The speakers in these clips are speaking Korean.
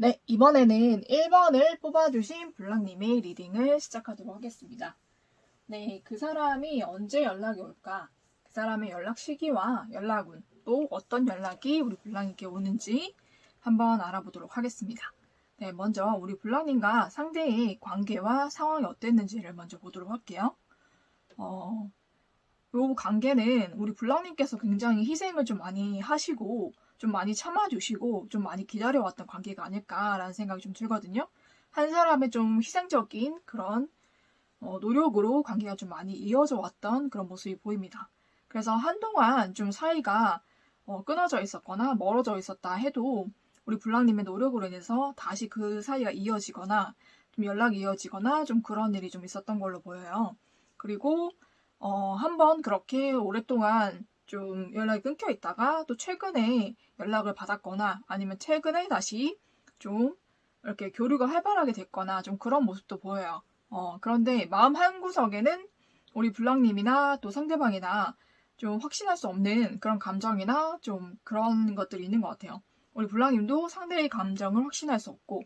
네, 이번에는 1번을 뽑아주신 블랑님의 리딩을 시작하도록 하겠습니다. 네, 그 사람이 언제 연락이 올까? 그 사람의 연락 시기와 연락운, 또 어떤 연락이 우리 블랑님께 오는지 한번 알아보도록 하겠습니다. 네, 먼저 우리 블랑님과 상대의 관계와 상황이 어땠는지를 먼저 보도록 할게요. 어, 요 관계는 우리 블랑님께서 굉장히 희생을 좀 많이 하시고 좀 많이 참아주시고 좀 많이 기다려왔던 관계가 아닐까라는 생각이 좀 들거든요. 한 사람의 좀 희생적인 그런 어, 노력으로 관계가 좀 많이 이어져 왔던 그런 모습이 보입니다. 그래서 한동안 좀 사이가 어, 끊어져 있었거나 멀어져 있었다 해도 우리 블랑님의 노력으로 인해서 다시 그 사이가 이어지거나 좀 연락이 이어지거나 좀 그런 일이 좀 있었던 걸로 보여요. 그리고 어, 한번 그렇게 오랫동안 좀 연락이 끊겨 있다가 또 최근에 연락을 받았거나 아니면 최근에 다시 좀 이렇게 교류가 활발하게 됐거나 좀 그런 모습도 보여요. 어, 그런데 마음 한구석에는 우리 블랑님이나 또 상대방이나 좀 확신할 수 없는 그런 감정이나 좀 그런 것들이 있는 것 같아요. 우리 블랑님도 상대의 감정을 확신할 수 없고,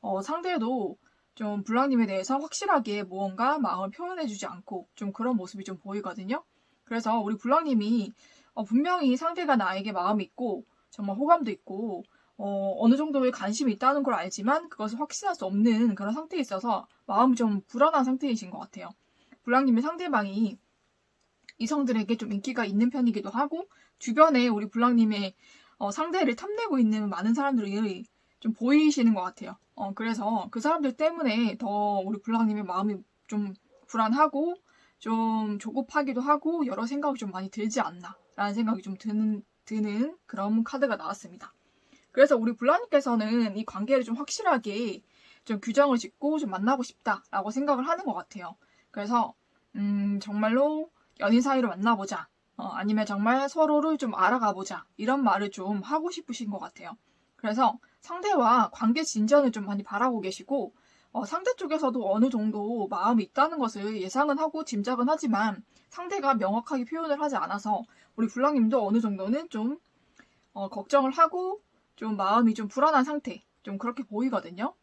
어, 상대도 좀 블랑님에 대해서 확실하게 무언가 마음을 표현해주지 않고 좀 그런 모습이 좀 보이거든요. 그래서 우리 블랑님이 어, 분명히 상대가 나에게 마음이 있고 정말 호감도 있고 어, 느 정도의 관심이 있다는 걸 알지만 그것을 확신할 수 없는 그런 상태에 있어서 마음이 좀 불안한 상태이신 것 같아요. 블랑님의 상대방이 이성들에게 좀 인기가 있는 편이기도 하고 주변에 우리 블랑님의 어, 상대를 탐내고 있는 많은 사람들이 좀 보이시는 것 같아요. 어, 그래서 그 사람들 때문에 더 우리 블랑님의 마음이 좀 불안하고 좀 조급하기도 하고 여러 생각이 좀 많이 들지 않나 라는 생각이 좀 드는, 드는 그런 카드가 나왔습니다. 그래서 우리 블라님께서는 이 관계를 좀 확실하게 좀 규정을 짓고 좀 만나고 싶다라고 생각을 하는 것 같아요. 그래서 음, 정말로 연인 사이로 만나보자. 어, 아니면 정말 서로를 좀 알아가보자. 이런 말을 좀 하고 싶으신 것 같아요. 그래서 상대와 관계 진전을 좀 많이 바라고 계시고 어, 상대 쪽에서도 어느 정도 마음이 있다는 것을 예상은 하고 짐작은 하지만 상대가 명확하게 표현을 하지 않아서 우리 블랑님도 어느 정도는 좀 어, 걱정을 하고 좀 마음이 좀 불안한 상태 좀 그렇게 보이거든요.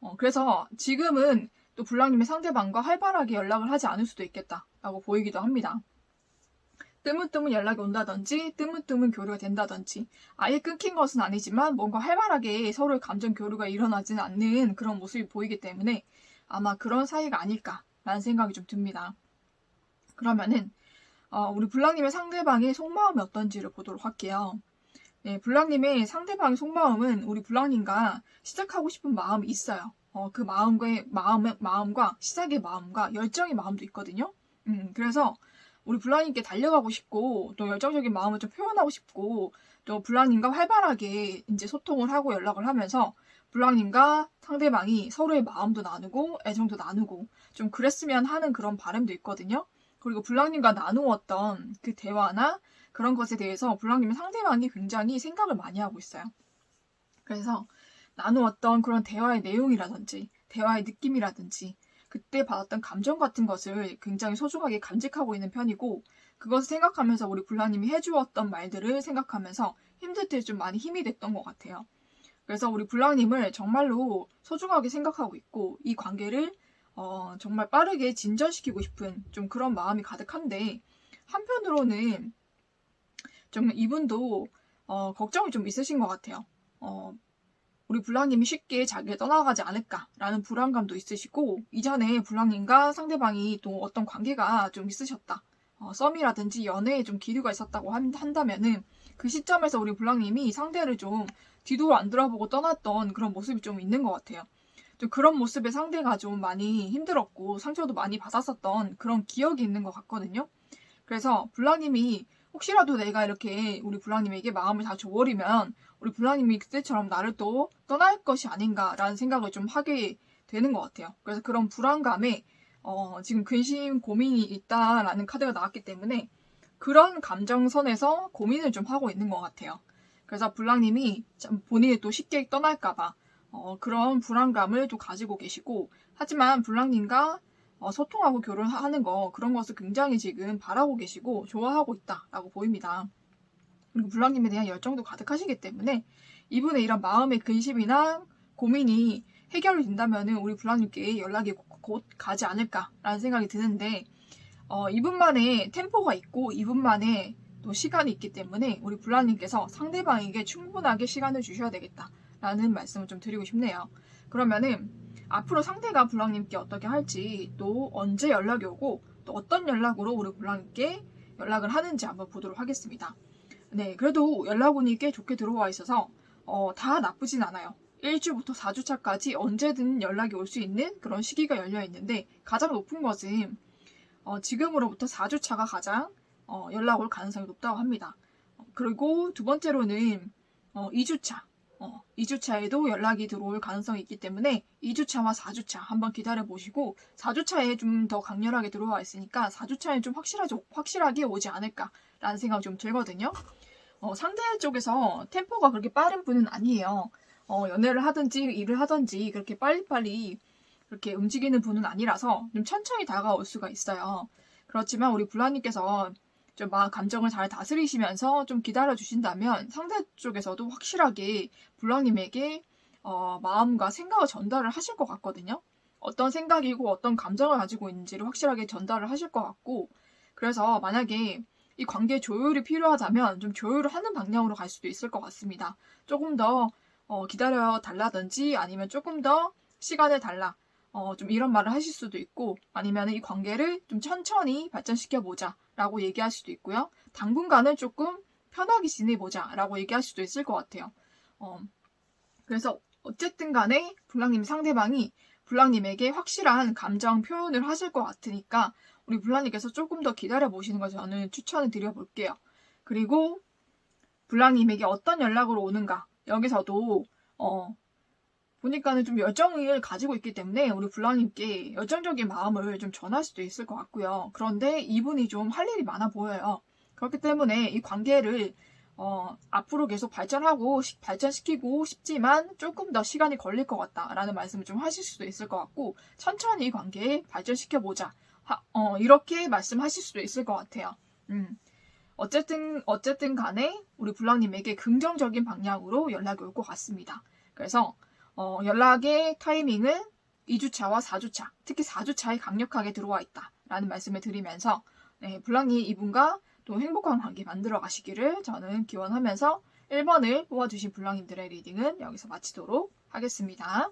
어, 그래서 지금은 또 블랑님의 상대방과 활발하게 연락을 하지 않을 수도 있겠다라고 보이기도 합니다. 뜨문뜨문 연락이 온다든지 뜨문뜨문 교류가 된다든지 아예 끊긴 것은 아니지만 뭔가 활발하게 서로의 감정 교류가 일어나지는 않는 그런 모습이 보이기 때문에 아마 그런 사이가 아닐까라는 생각이 좀 듭니다. 그러면은 어, 우리 블랑님의 상대방의 속마음이 어떤지를 보도록 할게요. 네, 블랑님의 상대방의 속마음은 우리 블랑님과 시작하고 싶은 마음이 있어요. 어, 그 마음과의 마음, 마음과 시작의 마음과 열정의 마음도 있거든요. 음, 그래서 우리 블라님께 달려가고 싶고 또 열정적인 마음을 좀 표현하고 싶고 또 블라님과 활발하게 이제 소통을 하고 연락을 하면서 블랑님과 상대방이 서로의 마음도 나누고 애정도 나누고 좀 그랬으면 하는 그런 바람도 있거든요. 그리고 블랑님과 나누었던 그 대화나 그런 것에 대해서 블랑님의 상대방이 굉장히 생각을 많이 하고 있어요. 그래서 나누었던 그런 대화의 내용이라든지 대화의 느낌이라든지 그때 받았던 감정 같은 것을 굉장히 소중하게 간직하고 있는 편이고 그것을 생각하면서 우리 불라님이 해주었던 말들을 생각하면서 힘들 때 좀 많이 힘이 됐던 것 같아요. 그래서 우리 불라님을 정말로 소중하게 생각하고 있고 이 관계를 어, 정말 빠르게 진전시키고 싶은 좀 그런 마음이 가득한데 한편으로는 좀 이분도 어, 걱정이 좀 있으신 것 같아요. 어, 우리 불랑님이 쉽게 자기를 떠나가지 않을까라는 불안감도 있으시고 이전에 불랑님과 상대방이 또 어떤 관계가 좀 있으셨다. 어, 썸이라든지 연애에 좀 기류가 있었다고 한, 다면은 그 시점에서 우리 불랑님이 상대를 좀 뒤도 안 돌아보고 떠났던 그런 모습이 좀 있는 것 같아요. 좀 그런 모습에 상대가 좀 많이 힘들었고 상처도 많이 받았었던 그런 기억이 있는 것 같거든요. 그래서 불랑님이 혹시라도 내가 이렇게 우리 불랑님에게 마음을 다 줘버리면 우리 불랑님이 그때처럼 나를 또 떠날 것이 아닌가라는 생각을 좀 하게 되는 것 같아요. 그래서 그런 불안감에 어, 지금 근심 고민이 있다라는 카드가 나왔기 때문에 그런 감정선에서 고민을 좀 하고 있는 것 같아요. 그래서 불랑님이 본인이 또 쉽게 떠날까봐 어, 그런 불안감을 또 가지고 계시고 하지만 불랑님과 어, 소통하고 결혼하는 거 그런 것을 굉장히 지금 바라고 계시고 좋아하고 있다라고 보입니다. 그리고 블랑님에 대한 열정도 가득하시기 때문에 이분의 이런 마음의 근심이나 고민이 해결이 된다면은 우리 불랑님께 연락이 곧- 곧 가지 않을까라는 생각이 드는데 어, 이분만의 템포가 있고 이분만의 또 시간이 있기 때문에 우리 불랑님께서 상대방에게 충분하게 시간을 주셔야 되겠다라는 말씀을 좀 드리고 싶네요. 그러면은 앞으로 상대가 불랑님께 어떻게 할지 또 언제 연락이 오고 또 어떤 연락으로 우리 불랑님께 연락을 하는지 한번 보도록 하겠습니다. 네, 그래도 연락운이 꽤 좋게 들어와 있어서 어, 다 나쁘진 않아요. 1주부터 4주차까지 언제든 연락이 올 수 있는 그런 시기가 열려 있는데 가장 높은 것은 어, 지금으로부터 4주차가 가장 어, 연락 올 가능성이 높다고 합니다. 어, 그리고 두 번째로는 어, 2주차. 어, 2주차에도 연락이 들어올 가능성이 있기 때문에 2주차와 4주차 한번 기다려 보시고 4주차에 좀 더 강렬하게 들어와 있으니까 4주차에 좀 확실하게, 확실하게 오지 않을까라는 생각이 좀 들거든요. 어, 상대 쪽에서 템포가 그렇게 빠른 분은 아니에요. 어, 연애를 하든지 일을 하든지 그렇게 빨리빨리 그렇게 움직이는 분은 아니라서 좀 천천히 다가올 수가 있어요. 그렇지만 우리 불라님께서 좀 마- 감정을 잘 다스리시면서 좀 기다려 주신다면 상대 쪽에서도 확실하게 불랑님에게 어, 마음과 생각을 전달을 하실 것 같거든요. 어떤 생각이고 어떤 감정을 가지고 있는지를 확실하게 전달을 하실 것 같고 그래서 만약에 이 관계 조율이 필요하다면 좀 조율을 하는 방향으로 갈 수도 있을 것 같습니다. 조금 더 어, 기다려 달라든지 아니면 조금 더 시간을 달라 어, 좀 이런 말을 하실 수도 있고 아니면 이 관계를 좀 천천히 발전시켜 보자 라고 얘기할 수도 있고요. 당분간은 조금 편하게 지내보자 라고 얘기할 수도 있을 것 같아요. 어, 그래서 어쨌든 간에 불랑님 상대방이 불랑님에게 확실한 감정 표현을 하실 것 같으니까 우리 불랑님께서 조금 더 기다려 보시는 걸 저는 추천을 드려 볼게요. 그리고 불랑님에게 어떤 연락으로 오는가 여기서도 어, 보니까는 좀 열정을 가지고 있기 때문에 우리 불랑님께 열정적인 마음을 좀 전할 수도 있을 것 같고요. 그런데 이분이 좀 할 일이 많아 보여요. 그렇기 때문에 이 관계를 어, 앞으로 계속 발전하고 시- 발전시키고 싶지만 조금 더 시간이 걸릴 것 같다라는 말씀을 좀 하실 수도 있을 것 같고 천천히 이 관계 발전시켜 보자 어, 이렇게 말씀하실 수도 있을 것 같아요. 음. 어쨌든 어쨌든 간에 우리 불랑님에게 긍정적인 방향으로 연락이 올 것 같습니다. 그래서 어, 연락의 타이밍은 2주차와 4주차, 특히 4주차에 강력하게 들어와 있다 라는 말씀을 드리면서 네, 블랑이 이분과 또 행복한 관계 만들어 가시기를 저는 기원하면서 1번을 뽑아주신 블랑님들의 리딩은 여기서 마치도록 하겠습니다.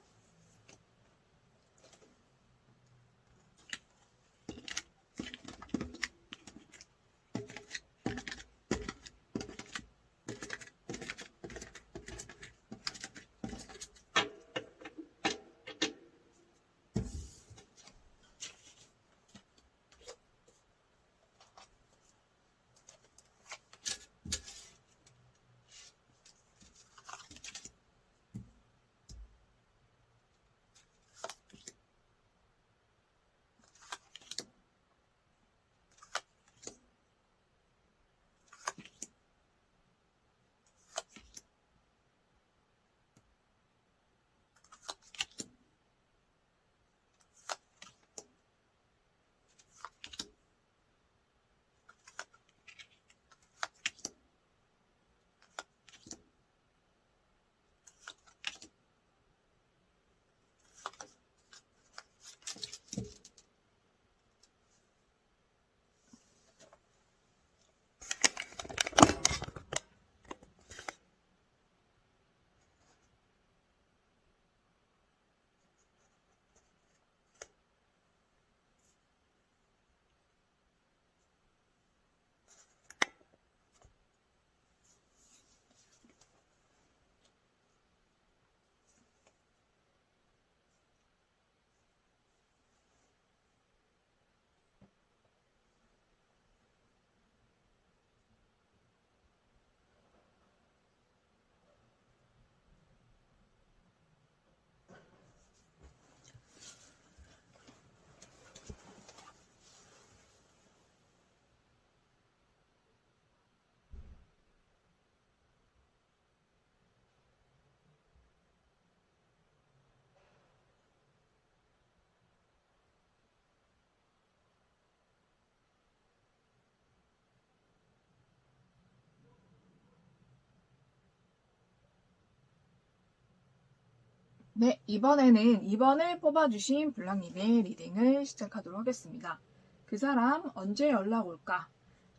네, 이번에는 2번을 뽑아주신 블랑님의 리딩을 시작하도록 하겠습니다. 그 사람 언제 연락 올까?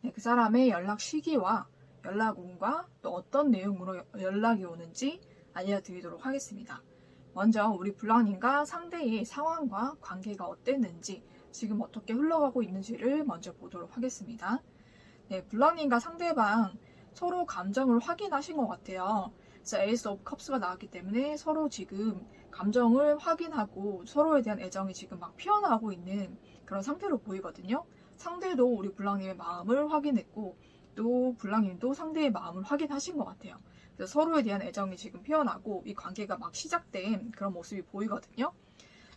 네, 그 사람의 연락 시기와 연락 운과 또 어떤 내용으로 여- 연락이 오는지 알려드리도록 하겠습니다. 먼저 우리 블랑님과 상대의 상황과 관계가 어땠는지 지금 어떻게 흘러가고 있는지를 먼저 보도록 하겠습니다. 네, 블랑님과 상대방 서로 감정을 확인하신 것 같아요. 에이스 오브 컵스가 나왔기 때문에 서로 지금 감정을 확인하고 서로에 대한 애정이 지금 막 피어나고 있는 그런 상태로 보이거든요. 상대도 우리 블랑님의 마음을 확인했고 또 블랑님도 상대의 마음을 확인하신 것 같아요. 그래서 서로에 대한 애정이 지금 피어나고 이 관계가 막 시작된 그런 모습이 보이거든요.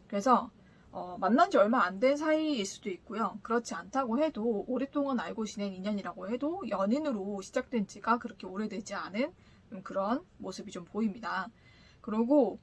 그래서 어, 만난 지 얼마 안 된 사이일 수도 있고요. 그렇지 않다고 해도 오랫동안 알고 지낸 인연이라고 해도 연인으로 시작된 지가 그렇게 오래되지 않은 좀 그런 모습이 좀 보입니다. 그리고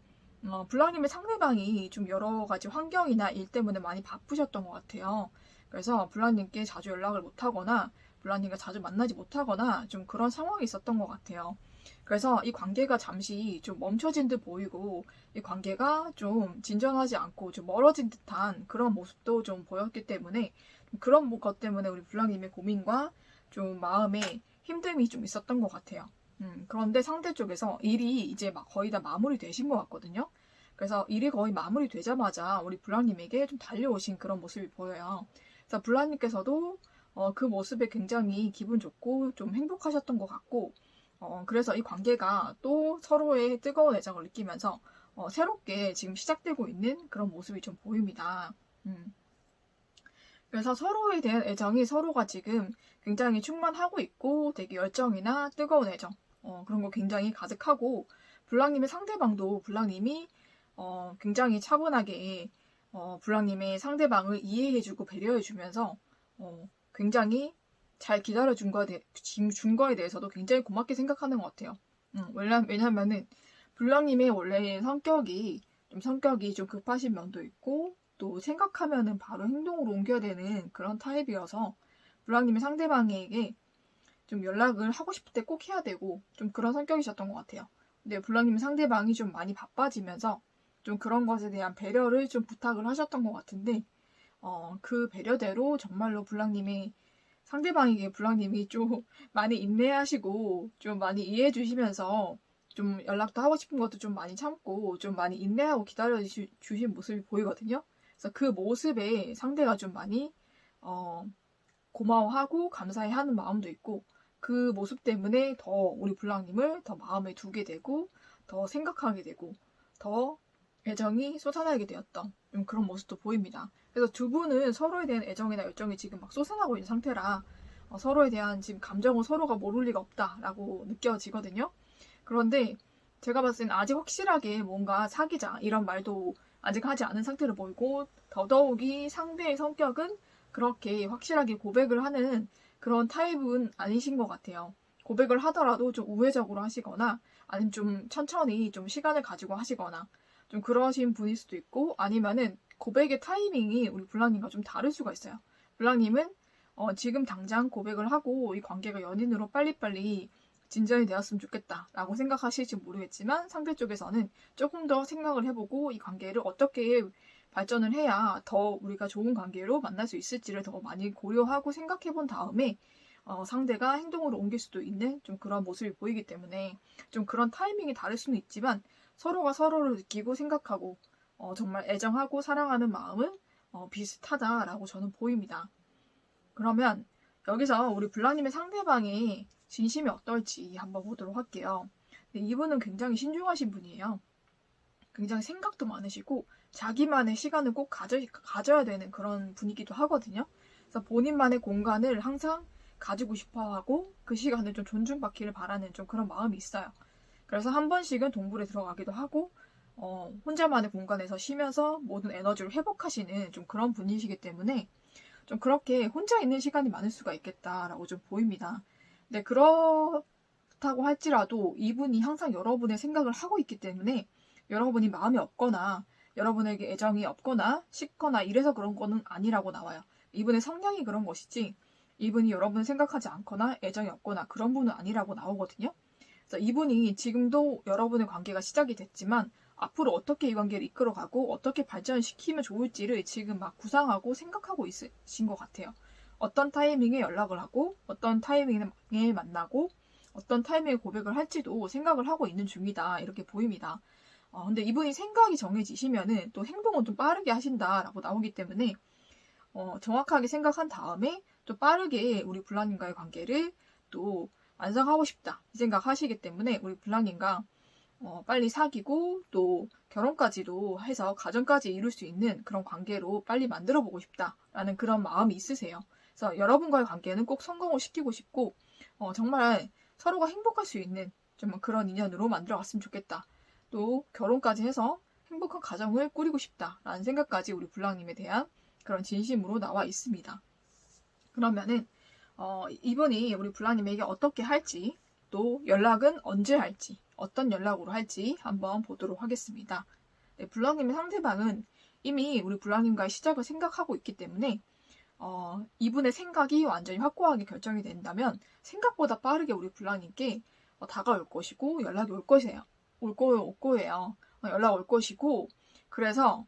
어, 블랑님의 상대방이 좀 여러 가지 환경이나 일 때문에 많이 바쁘셨던 것 같아요. 그래서 블랑님께 자주 연락을 못하거나 블랑님과 자주 만나지 못하거나 좀 그런 상황이 있었던 것 같아요. 그래서 이 관계가 잠시 좀 멈춰진 듯 보이고 이 관계가 좀 진전하지 않고 좀 멀어진 듯한 그런 모습도 좀 보였기 때문에 좀 그런 뭐것 때문에 우리 블랑님의 고민과 좀 마음에 힘듦이 좀 있었던 것 같아요. 음, 그런데 상대 쪽에서 일이 이제 막 거의 다 마무리 되신 것 같거든요. 그래서 일이 거의 마무리 되자마자 우리 블랑님에게 좀 달려오신 그런 모습이 보여요. 그래서 블랑님께서도 어, 그 모습에 굉장히 기분 좋고 좀 행복하셨던 것 같고, 어, 그래서 이 관계가 또 서로의 뜨거운 애정을 느끼면서 어, 새롭게 지금 시작되고 있는 그런 모습이 좀 보입니다. 음. 그래서 서로에 대한 애정이 서로가 지금 굉장히 충만하고 있고 되게 열정이나 뜨거운 애정 어, 그런 거 굉장히 가득하고 블랑님의 상대방도 블랑님이 어, 굉장히 차분하게 어, 블랑님의 상대방을 이해해주고 배려해주면서 어, 굉장히 잘 기다려준 거에, 대, 준 거에 대해서도 굉장히 고맙게 생각하는 것 같아요. 음, 왜냐, 왜냐면은 블랑님의 원래 성격이 좀 성격이 좀 급하신 면도 있고 또 생각하면은 바로 행동으로 옮겨야 되는 그런 타입이어서 블랑님이 상대방에게 좀 연락을 하고 싶을 때 꼭 해야 되고 좀 그런 성격이셨던 것 같아요. 근데 블랑님 상대방이 좀 많이 바빠지면서 좀 그런 것에 대한 배려를 좀 부탁을 하셨던 것 같은데 어, 그 배려대로 정말로 블랑님이 상대방에게 블랑님이 좀 많이 인내하시고 좀 많이 이해해 주시면서 좀 연락도 하고 싶은 것도 좀 많이 참고 좀 많이 인내하고 기다려 주신 모습이 보이거든요. 그래서 그 모습에 상대가 좀 많이 어, 고마워하고 감사해하는 마음도 있고 그 모습 때문에 더 우리 블랑님을 더 마음에 두게 되고 더 생각하게 되고 더 애정이 솟아나게 되었던 좀 그런 모습도 보입니다. 그래서 두 분은 서로에 대한 애정이나 열정이 지금 막 솟아나고 있는 상태라 어, 서로에 대한 지금 감정을 서로가 모를 리가 없다라고 느껴지거든요. 그런데 제가 봤을 땐 아직 확실하게 뭔가 사귀자 이런 말도 아직 하지 않은 상태로 보이고 더더욱이 상대의 성격은 그렇게 확실하게 고백을 하는 그런 타입은 아니신 것 같아요. 고백을 하더라도 좀 우회적으로 하시거나 아니면 좀 천천히 좀 시간을 가지고 하시거나 좀 그러신 분일 수도 있고 아니면은 고백의 타이밍이 우리 블랑님과 좀 다를 수가 있어요. 블랑님은 어, 지금 당장 고백을 하고 이 관계가 연인으로 빨리빨리 진전이 되었으면 좋겠다라고 생각하실지 모르겠지만 상대 쪽에서는 조금 더 생각을 해보고 이 관계를 어떻게 발전을 해야 더 우리가 좋은 관계로 만날 수 있을지를 더 많이 고려하고 생각해 본 다음에 어, 상대가 행동으로 옮길 수도 있는 좀 그런 모습이 보이기 때문에 좀 그런 타이밍이 다를 수는 있지만 서로가 서로를 느끼고 생각하고 어, 정말 애정하고 사랑하는 마음은 어, 비슷하다라고 저는 보입니다. 그러면 여기서 우리 블라님의 상대방의 진심이 어떨지 한번 보도록 할게요. 근데 이분은 굉장히 신중하신 분이에요. 굉장히 생각도 많으시고 자기만의 시간을 꼭 가져, 가져야 되는 그런 분이기도 하거든요. 그래서 본인만의 공간을 항상 가지고 싶어 하고 그 시간을 좀 존중받기를 바라는 좀 그런 마음이 있어요. 그래서 한 번씩은 동굴에 들어가기도 하고 어, 혼자만의 공간에서 쉬면서 모든 에너지를 회복하시는 좀 그런 분이시기 때문에 좀 그렇게 혼자 있는 시간이 많을 수가 있겠다라고 좀 보입니다. 근데 그렇다고 할지라도 이분이 항상 여러분의 생각을 하고 있기 때문에 여러분이 마음이 없거나 여러분에게 애정이 없거나 식거나 이래서 그런 거는 아니라고 나와요. 이분의 성향이 그런 것이지 이분이 여러분을 생각하지 않거나 애정이 없거나 그런 분은 아니라고 나오거든요. 그래서 이분이 지금도 여러분의 관계가 시작이 됐지만 앞으로 어떻게 이 관계를 이끌어가고 어떻게 발전시키면 좋을지를 지금 막 구상하고 생각하고 있으신 것 같아요. 어떤 타이밍에 연락을 하고 어떤 타이밍에 만나고 어떤 타이밍에 고백을 할지도 생각을 하고 있는 중이다 이렇게 보입니다. 어, 근데 이분이 생각이 정해지시면은 또 행동은 좀 빠르게 하신다라고 나오기 때문에 어, 정확하게 생각한 다음에 또 빠르게 우리 블랑님과의 관계를 또 완성하고 싶다 이 생각하시기 때문에 우리 블랑님과 어, 빨리 사귀고 또 결혼까지도 해서 가정까지 이룰 수 있는 그런 관계로 빨리 만들어 보고 싶다라는 그런 마음이 있으세요. 그래서 여러분과의 관계는 꼭 성공을 시키고 싶고 어, 정말 서로가 행복할 수 있는 좀 그런 인연으로 만들어 갔으면 좋겠다. 또 결혼까지 해서 행복한 가정을 꾸리고 싶다라는 생각까지 우리 블랑님에 대한 그런 진심으로 나와 있습니다. 그러면은 어, 이분이 우리 블랑님에게 어떻게 할지 또 연락은 언제 할지 어떤 연락으로 할지 한번 보도록 하겠습니다. 네, 블랑님의 상대방은 이미 우리 블랑님과의 시작을 생각하고 있기 때문에 어, 이분의 생각이 완전히 확고하게 결정이 된다면 생각보다 빠르게 우리 블랑님께 어, 다가올 것이고 연락이 올 것이에요. 올, 거, 올 거예요. 어, 연락 올 것이고 그래서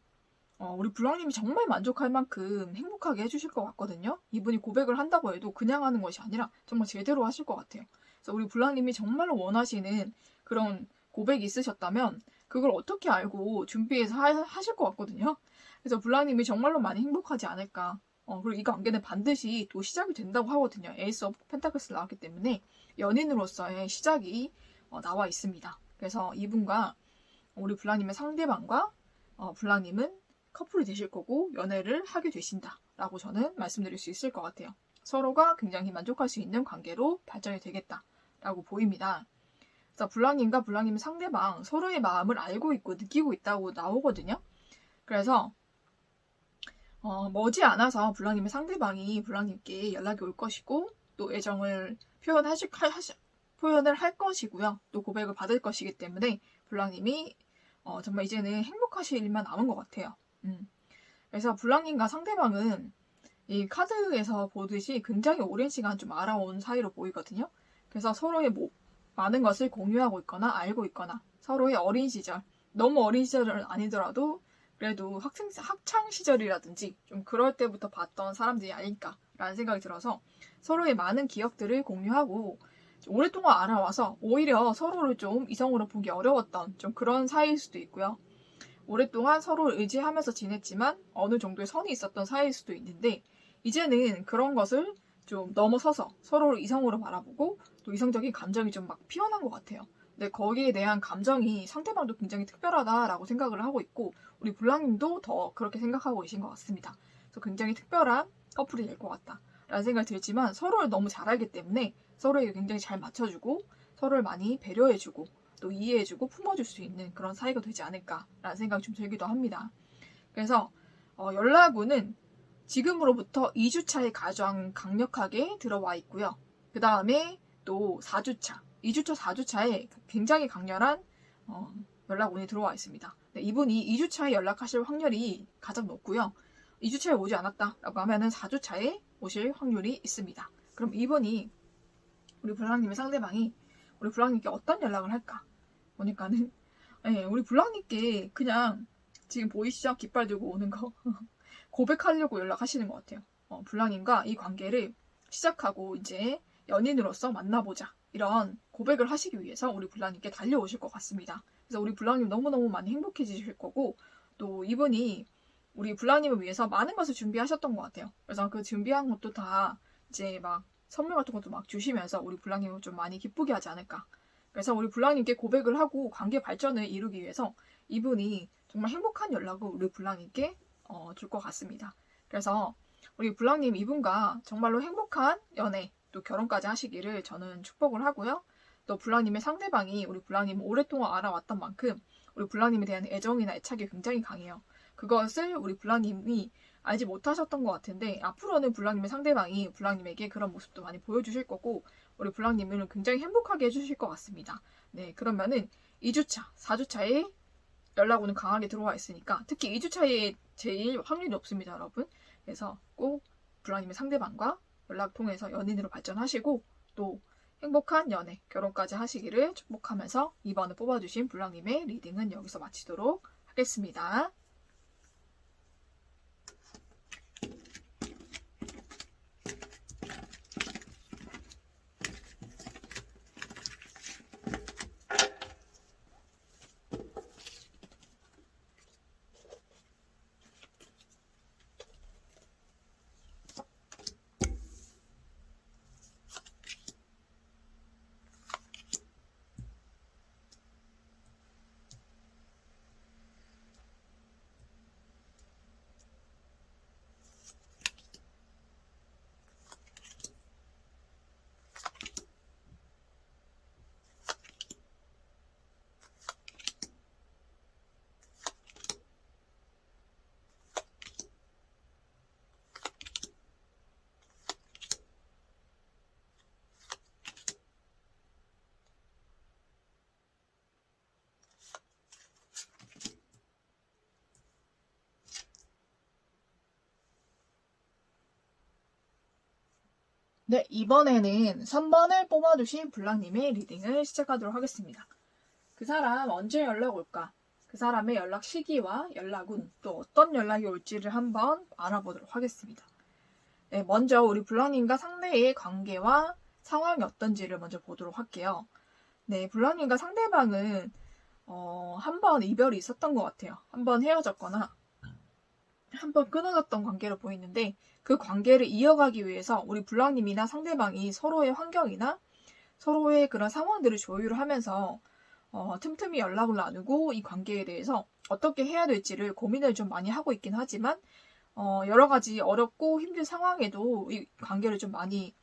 어, 우리 블랑님이 정말 만족할 만큼 행복하게 해주실 것 같거든요. 이분이 고백을 한다고 해도 그냥 하는 것이 아니라 정말 제대로 하실 것 같아요. 그래서 우리 블랑님이 정말로 원하시는 그런 고백이 있으셨다면 그걸 어떻게 알고 준비해서 하, 실것 같거든요. 그래서 블랑님이 정말로 많이 행복하지 않을까. 어, 그리고 이 관계는 반드시 또 시작이 된다고 하거든요. 에이스 오브 펜타클스 나왔기 때문에 연인으로서의 시작이 어, 나와 있습니다. 그래서 이분과 우리 블랑님의 상대방과 어, 블랑님은 커플이 되실 거고 연애를 하게 되신다 라고 저는 말씀드릴 수 있을 것 같아요. 서로가 굉장히 만족할 수 있는 관계로 발전이 되겠다 라고 보입니다. 그래서 블랑님과 블랑님의 상대방 서로의 마음을 알고 있고 느끼고 있다고 나오거든요. 그래서 어, 머지 않아서 블랑님의 상대방이 블랑님께 연락이 올 것이고 또 애정을 표현하실 하시, 표현을 할 것이고요. 또 고백을 받을 것이기 때문에 블랑님이 어, 정말 이제는 행복하실 일만 남은 것 같아요. 음. 그래서 블랑님과 상대방은 이 카드에서 보듯이 굉장히 오랜 시간 좀 알아온 사이로 보이거든요. 그래서 서로의 뭐 많은 것을 공유하고 있거나 알고 있거나 서로의 어린 시절, 너무 어린 시절은 아니더라도 그래도 학생, 학창 시절이라든지 좀 그럴 때부터 봤던 사람들이 아닐까라는 생각이 들어서 서로의 많은 기억들을 공유하고 오랫동안 알아와서 오히려 서로를 좀 이성으로 보기 어려웠던 좀 그런 사이일 수도 있고요. 오랫동안 서로를 의지하면서 지냈지만 어느 정도의 선이 있었던 사이일 수도 있는데 이제는 그런 것을 좀 넘어서서 서로를 이성으로 바라보고 또 이성적인 감정이 좀 막 피어난 것 같아요. 근데 거기에 대한 감정이 상대방도 굉장히 특별하다라고 생각을 하고 있고 우리 블랑님도 더 그렇게 생각하고 계신 것 같습니다. 그래서 굉장히 특별한 커플이 될 것 같다 라는 생각이 들지만 서로를 너무 잘 알기 때문에 서로에게 굉장히 잘 맞춰주고 서로를 많이 배려해주고 또 이해해주고 품어줄 수 있는 그런 사이가 되지 않을까라는 생각이 좀 들기도 합니다. 그래서 어, 연락운은 지금으로부터 2주차에 가장 강력하게 들어와 있고요. 그 다음에 또 4주차, 2주차, 4주차에 굉장히 강렬한 어, 연락운이 들어와 있습니다. 네, 이분이 2주차에 연락하실 확률이 가장 높고요. 2주차에 오지 않았다라고 하면은 4주차에 오실 확률이 있습니다. 그럼 이분이 우리 블랑님의 상대방이 우리 블랑님께 어떤 연락을 할까? 보니까는 네, 우리 블랑님께 그냥 지금 보이시죠? 깃발 들고 오는 거 고백하려고 연락하시는 것 같아요. 어, 블랑님과 이 관계를 시작하고 이제 연인으로서 만나보자 이런 고백을 하시기 위해서 우리 블랑님께 달려오실 것 같습니다. 그래서 우리 블랑님 너무너무 많이 행복해지실 거고 또 이분이 우리 블랑님을 위해서 많은 것을 준비하셨던 것 같아요. 그래서 그 준비한 것도 다 이제 막 선물 같은 것도 막 주시면서 우리 블랑님을 좀 많이 기쁘게 하지 않을까. 그래서 우리 블랑님께 고백을 하고 관계 발전을 이루기 위해서 이분이 정말 행복한 연락을 우리 블랑님께 어, 줄 것 같습니다. 그래서 우리 블랑님 이분과 정말로 행복한 연애 또 결혼까지 하시기를 저는 축복을 하고요. 또 블랑님의 상대방이 우리 블랑님을 오랫동안 알아왔던 만큼 우리 블랑님에 대한 애정이나 애착이 굉장히 강해요. 그것을 우리 블랑님이 알지 못하셨던 것 같은데 앞으로는 블랑님의 상대방이 블랑님에게 그런 모습도 많이 보여주실 거고 우리 블랑님을 굉장히 행복하게 해주실 것 같습니다. 네 그러면은 2주차, 4주차에 연락 오는 강하게 들어와 있으니까 특히 2주차에 제일 확률이 높습니다 여러분. 그래서 꼭 블랑님의 상대방과 연락 통해서 연인으로 발전하시고 또 행복한 연애, 결혼까지 하시기를 축복하면서 이번에 뽑아주신 블랑님의 리딩은 여기서 마치도록 하겠습니다. 네, 이번에는 3번을 뽑아주신 블랑님의 리딩을 시작하도록 하겠습니다. 그 사람 언제 연락 올까? 그 사람의 연락 시기와 연락운, 또 어떤 연락이 올지를 한번 알아보도록 하겠습니다. 네, 먼저 우리 블랑님과 상대의 관계와 상황이 어떤지를 먼저 보도록 할게요. 네, 블랑님과 상대방은 어, 한번 이별이 있었던 것 같아요. 한번 헤어졌거나 한번 끊어졌던 관계로 보이는데 그 관계를 이어가기 위해서 우리 블랑님이나 상대방이 서로의 환경이나 서로의 그런 상황들을 조율을 하면서 어, 틈틈이 연락을 나누고 이 관계에 대해서 어떻게 해야 될지를 고민을 좀 많이 하고 있긴 하지만 어, 여러 가지 어렵고 힘든 상황에도 이 관계를 좀 많이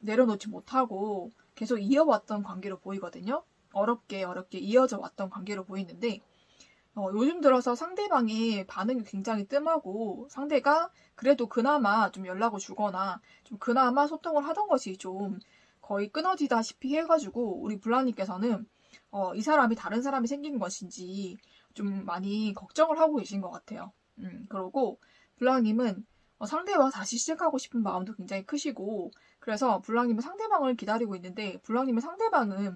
내려놓지 못하고 계속 이어왔던 관계로 보이거든요. 어렵게 어렵게 이어져 왔던 관계로 보이는데 어, 요즘 들어서 상대방의 반응이 굉장히 뜸하고 상대가 그래도 그나마 좀 연락을 주거나 좀 그나마 소통을 하던 것이 좀 거의 끊어지다시피 해가지고 우리 블라님께서는 어, 이 사람이 다른 사람이 생긴 것인지 좀 많이 걱정을 하고 계신 것 같아요. 음, 그러고 블랑님은 어, 상대와 다시 시작하고 싶은 마음도 굉장히 크시고 그래서 블랑님은 상대방을 기다리고 있는데 블랑님의 상대방은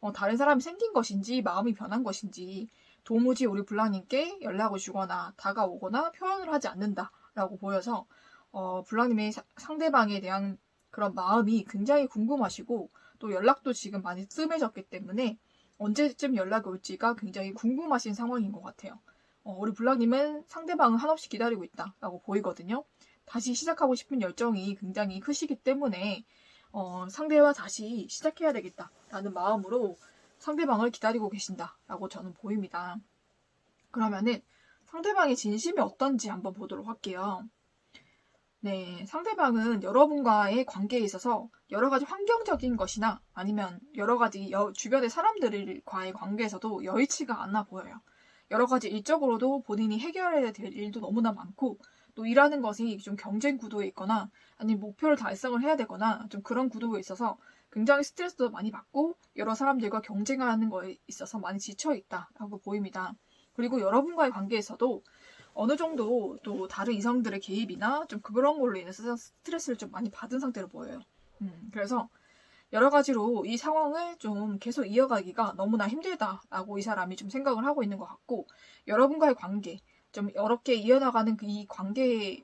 어, 다른 사람이 생긴 것인지 마음이 변한 것인지 도무지 우리 블랑님께 연락을 주거나 다가오거나 표현을 하지 않는다라고 보여서 어, 블랑님의 상대방에 대한 그런 마음이 굉장히 궁금하시고 또 연락도 지금 많이 뜸해졌기 때문에 언제쯤 연락이 올지가 굉장히 궁금하신 상황인 것 같아요. 어, 우리 블랑님은 상대방을 한없이 기다리고 있다라고 보이거든요. 다시 시작하고 싶은 열정이 굉장히 크시기 때문에 어, 상대와 다시 시작해야 되겠다라는 마음으로 상대방을 기다리고 계신다라고 저는 보입니다. 그러면은 상대방의 진심이 어떤지 한번 보도록 할게요. 네, 상대방은 여러분과의 관계에 있어서 여러 가지 환경적인 것이나 아니면 여러 가지 여, 주변의 사람들과의 관계에서도 여의치가 않아 보여요. 여러 가지 일적으로도 본인이 해결해야 될 일도 너무나 많고 또 일하는 것이 좀 경쟁 구도에 있거나 아니면 목표를 달성을 해야 되거나 좀 그런 구도에 있어서 굉장히 스트레스도 많이 받고 여러 사람들과 경쟁하는 거에 있어서 많이 지쳐 있다라고 보입니다. 그리고 여러분과의 관계에서도 어느 정도 또 다른 이성들의 개입이나 좀 그런 걸로 인해서 스트레스를 좀 많이 받은 상태로 보여요. 음, 그래서 여러 가지로 이 상황을 좀 계속 이어가기가 너무나 힘들다라고 이 사람이 좀 생각을 하고 있는 것 같고 여러분과의 관계 좀 어렵게 이어나가는 그이 관계를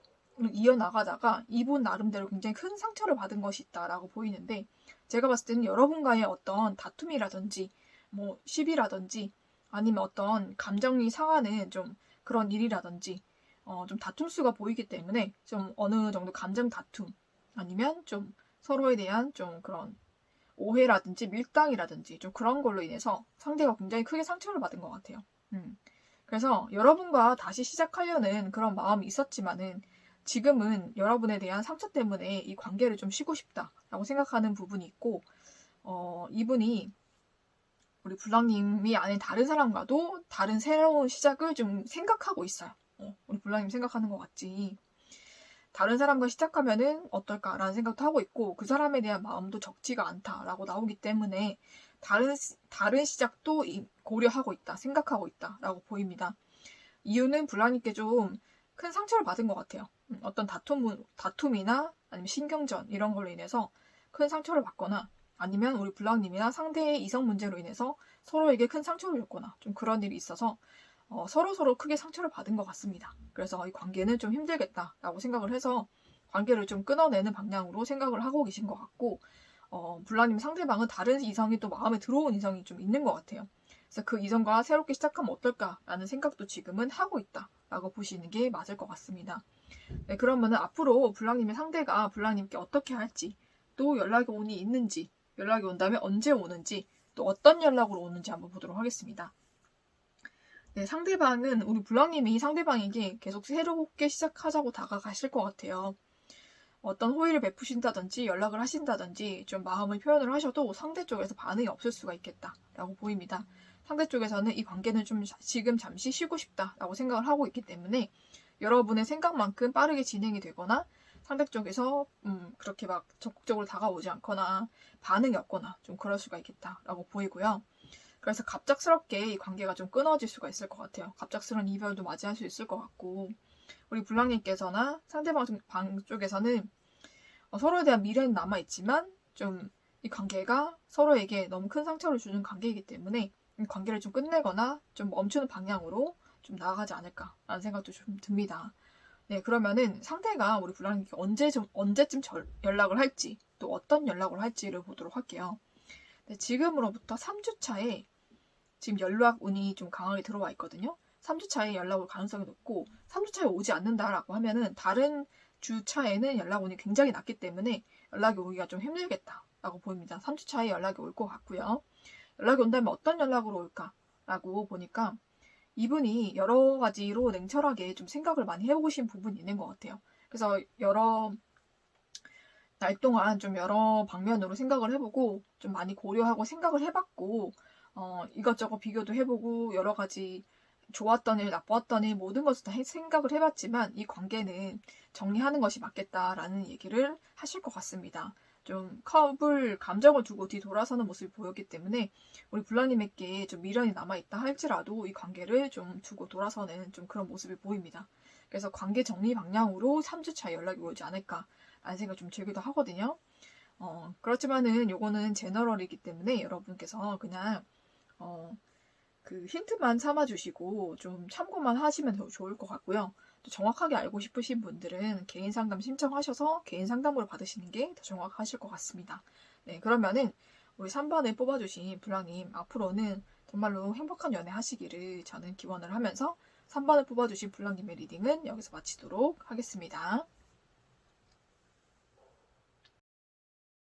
이어나가다가 이분 나름대로 굉장히 큰 상처를 받은 것이 있다라고 보이는데 제가 봤을 때는 여러분과의 어떤 다툼이라든지 뭐 시비라든지 아니면 어떤 감정이 상하는 좀 그런 일이라든지 어, 좀 다툼 수가 보이기 때문에 좀 어느 정도 감정 다툼 아니면 좀 서로에 대한 좀 그런 오해라든지 밀당이라든지 좀 그런 걸로 인해서 상대가 굉장히 크게 상처를 받은 것 같아요. 음. 그래서 여러분과 다시 시작하려는 그런 마음이 있었지만은 지금은 여러분에 대한 상처 때문에 이 관계를 좀 쉬고 싶다라고 생각하는 부분이 있고, 어, 이분이 우리 불랑님이 아닌 다른 사람과도 다른 새로운 시작을 좀 생각하고 있어요. 어, 우리 불랑님 생각하는 것 같지. 다른 사람과 시작하면은 어떨까라는 생각도 하고 있고 그 사람에 대한 마음도 적지가 않다라고 나오기 때문에 다른 다른 시작도 고려하고 있다, 생각하고 있다라고 보입니다. 이유는 불랑님께 좀 큰 상처를 받은 것 같아요. 어떤 다툼, 다툼이나 아니면 신경전 이런 걸로 인해서 큰 상처를 받거나 아니면 우리 블랑님이나 상대의 이성 문제로 인해서 서로에게 큰 상처를 줬거나 좀 그런 일이 있어서 어, 서로 서로 크게 상처를 받은 것 같습니다. 그래서 이 관계는 좀 힘들겠다라고 생각을 해서 관계를 좀 끊어내는 방향으로 생각을 하고 계신 것 같고 어, 블랑님 상대방은 다른 이성이 또 마음에 들어온 이성이 좀 있는 것 같아요. 그래서 그 이성과 새롭게 시작하면 어떨까라는 생각도 지금은 하고 있다라고 보시는 게 맞을 것 같습니다. 네, 그러면은 앞으로 블랑님의 상대가 블랑님께 어떻게 할지 또 연락이 오니 있는지 연락이 온다면 언제 오는지 또 어떤 연락으로 오는지 한번 보도록 하겠습니다. 네, 상대방은 우리 블랑님이 상대방에게 계속 새롭게 시작하자고 다가가실 것 같아요. 어떤 호의를 베푸신다든지 연락을 하신다든지 좀 마음을 표현을 하셔도 상대 쪽에서 반응이 없을 수가 있겠다라고 보입니다. 상대 쪽에서는 이 관계는 좀 자- 지금 잠시 쉬고 싶다라고 생각을 하고 있기 때문에 여러분의 생각만큼 빠르게 진행이 되거나 상대 쪽에서 음, 그렇게 막 적극적으로 다가오지 않거나 반응이 없거나 좀 그럴 수가 있겠다라고 보이고요. 그래서 갑작스럽게 이 관계가 좀 끊어질 수가 있을 것 같아요. 갑작스러운 이별도 맞이할 수 있을 것 같고 우리 블랑님께서나 상대방 쪽에서는 어, 서로에 대한 미래는 남아 있지만 좀 이 관계가 서로에게 너무 큰 상처를 주는 관계이기 때문에 이 관계를 좀 끝내거나 좀 멈추는 방향으로 좀 나아가지 않을까라는 생각도 좀 듭니다. 네, 그러면은 상대가 우리 블랑님께 언제 좀 언제쯤 절- 연락을 할지 또 어떤 연락을 할지를 보도록 할게요. 네, 지금으로부터 3주 차에 지금 연락 운이 좀 강하게 들어와 있거든요. 3주 차에 연락 올 가능성이 높고 3주 차에 오지 않는다라고 하면은 다른 주 차에는 연락 운이 굉장히 낮기 때문에 연락이 오기가 좀 힘들겠다라고 보입니다. 3주 차에 연락이 올 것 같고요. 연락이 온다면 어떤 연락으로 올까라고 보니까 이분이 여러 가지로 냉철하게 좀 생각을 많이 해보신 부분이 있는 것 같아요. 그래서 여러 날 동안 좀 여러 방면으로 생각을 해보고 좀 많이 고려하고 생각을 해봤고 어, 이것저것 비교도 해보고 여러 가지 좋았던 일, 나빴던 일 모든 것을 다 해- 생각을 해봤지만 이 관계는 정리하는 것이 맞겠다라는 얘기를 하실 것 같습니다. 좀 컵을 감정을 두고 뒤 돌아서는 모습이 보였기 때문에 우리 블라님에게 좀 미련이 남아있다 할지라도 이 관계를 좀 두고 돌아서는 좀 그런 모습이 보입니다. 그래서 관계 정리 방향으로 3주차 연락이 오지 않을까라는 생각 좀 들기도 하거든요. 어, 그렇지만은 요거는 제너럴이기 때문에 여러분께서 그냥 어, 그 힌트만 삼아주시고 좀 참고만 하시면 더 좋을 것 같고요. 또 정확하게 알고 싶으신 분들은 개인 상담 신청하셔서 개인 상담으로 받으시는 게 더 정확하실 것 같습니다. 네, 그러면은 우리 3번을 뽑아주신 블랑님 앞으로는 정말로 행복한 연애 하시기를 저는 기원을 하면서 3번을 뽑아주신 블랑님의 리딩은 여기서 마치도록 하겠습니다.